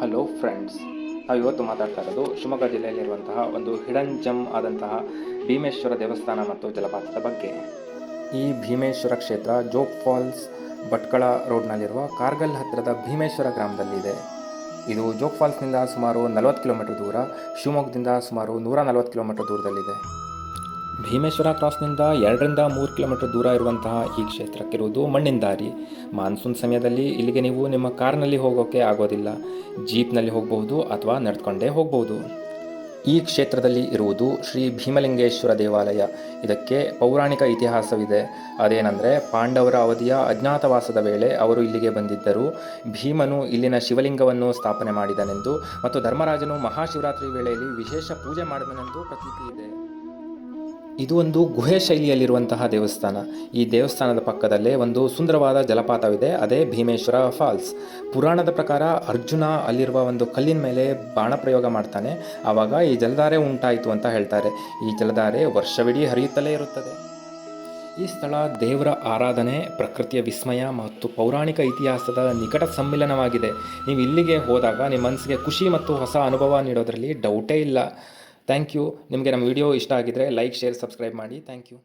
Hello friends ನಾವು ಇವತ್ತು ಮಾತಾಡ್ತಾ ಇರೋದು ಶಿವಮೊಗ್ಗ ಜಿಲ್ಲೆಯಲ್ಲಿರುವಂತಹ ಒಂದು ಹಿಡನ್ ಜಮ್ ಆದಂತಹ ಭೀಮೇಶ್ವರ ದೇವಸ್ಥಾನ ಮತ್ತು ಜಲಪಾತದ ಬಗ್ಗೆ. ಈ ಭೀಮೇಶ್ವರ ಕ್ಷೇತ್ರ ಜೋಗ್ ಫಾಲ್ಸ್ ಭಟ್ಕಳ ರೋಡ್ನಲ್ಲಿರುವ ಕಾರ್ಗಲ್ ಹತ್ತಿರದ ಭೀಮೇಶ್ವರ ಗ್ರಾಮದಲ್ಲಿದೆ ಇದು ಜೋಗ್ ಫಾಲ್ಸ್ನಿಂದ ಸುಮಾರು ನಲವತ್ತು ಕಿಲೋಮೀಟರ್ ದೂರ, ಶಿವಮೊಗ್ಗದಿಂದ ಸುಮಾರು ನೂರ ನಲವತ್ತು ಕಿಲೋಮೀಟರ್ ದೂರದಲ್ಲಿದೆ. ಭೀಮೇಶ್ವರ ಕ್ರಾಸ್ನಿಂದ ಎರಡರಿಂದ ಮೂರು ಕಿಲೋಮೀಟರ್ ದೂರ ಇರುವಂತಹ ಈ ಕ್ಷೇತ್ರಕ್ಕಿರುವುದು ಮಣ್ಣಿನ ದಾರಿ. ಮಾನ್ಸೂನ್ ಸಮಯದಲ್ಲಿ ಇಲ್ಲಿಗೆ ನೀವು ನಿಮ್ಮ ಕಾರ್ನಲ್ಲಿ ಹೋಗೋಕ್ಕೆ ಆಗೋದಿಲ್ಲ. ಜೀಪ್ನಲ್ಲಿ ಹೋಗಬಹುದು ಅಥವಾ ನಡೆದುಕೊಂಡೇ ಹೋಗಬಹುದು. ಈ ಕ್ಷೇತ್ರದಲ್ಲಿ ಇರುವುದು ಶ್ರೀ ಭೀಮಲಿಂಗೇಶ್ವರ ದೇವಾಲಯ. ಇದಕ್ಕೆ ಪೌರಾಣಿಕ ಇತಿಹಾಸವಿದೆ. ಅದೇನೆಂದರೆ ಪಾಂಡವರ ಅವಧಿಯ ಅಜ್ಞಾತವಾಸದ ವೇಳೆ ಅವರು ಇಲ್ಲಿಗೆ ಬಂದಿದ್ದರು. ಭೀಮನು ಇಲ್ಲಿನ ಶಿವಲಿಂಗವನ್ನು ಸ್ಥಾಪನೆ ಮಾಡಿದನೆಂದು ಮತ್ತು ಧರ್ಮರಾಜನು ಮಹಾಶಿವರಾತ್ರಿ ವೇಳೆಯಲ್ಲಿ ವಿಶೇಷ ಪೂಜೆ ಮಾಡಿದನೆಂದು ಪ್ರತೀತಿ ಇದೆ. ಇದು ಒಂದು ಗುಹೆ ಶೈಲಿಯಲ್ಲಿರುವಂತಹ ದೇವಸ್ಥಾನ. ಈ ದೇವಸ್ಥಾನದ ಪಕ್ಕದಲ್ಲೇ ಒಂದು ಸುಂದರವಾದ ಜಲಪಾತವಿದೆ, ಅದೇ ಭೀಮೇಶ್ವರ ಫಾಲ್ಸ್. ಪುರಾಣದ ಪ್ರಕಾರ ಅರ್ಜುನ ಅಲ್ಲಿರುವ ಒಂದು ಕಲ್ಲಿನ ಮೇಲೆ ಬಾಣ ಪ್ರಯೋಗ ಮಾಡ್ತಾನೆ. ಆವಾಗ ಈ ಜಲಧಾರೆ ಉಂಟಾಯಿತು ಅಂತ ಹೇಳ್ತಾರೆ. ಈ ಜಲಧಾರೆ ವರ್ಷವಿಡೀ ಹರಿಯುತ್ತಲೇ ಇರುತ್ತದೆ. ಈ ಸ್ಥಳ ದೇವರ ಆರಾಧನೆ, ಪ್ರಕೃತಿಯ ವಿಸ್ಮಯ ಮತ್ತು ಪೌರಾಣಿಕ ಇತಿಹಾಸದ ನಿಕಟ ಸಮ್ಮಿಲನವಾಗಿದೆ. ನೀವು ಇಲ್ಲಿಗೆ ಹೋದಾಗ ನಿಮ್ಮ ಮನಸ್ಸಿಗೆ ಖುಷಿ ಮತ್ತು ಹೊಸ ಅನುಭವ ನೀಡೋದರಲ್ಲಿ ಡೌಟೇ ಇಲ್ಲ. Thank you. ನಿಮಗೆ ನಮ್ಮ ವಿಡಿಯೋ ಇಷ್ಟ ಆಗಿದ್ದರೆ ಲೈಕ್ ಶೇರ್ ಸಬ್ಸ್ಕ್ರೈಬ್ ಮಾಡಿ. Thank you.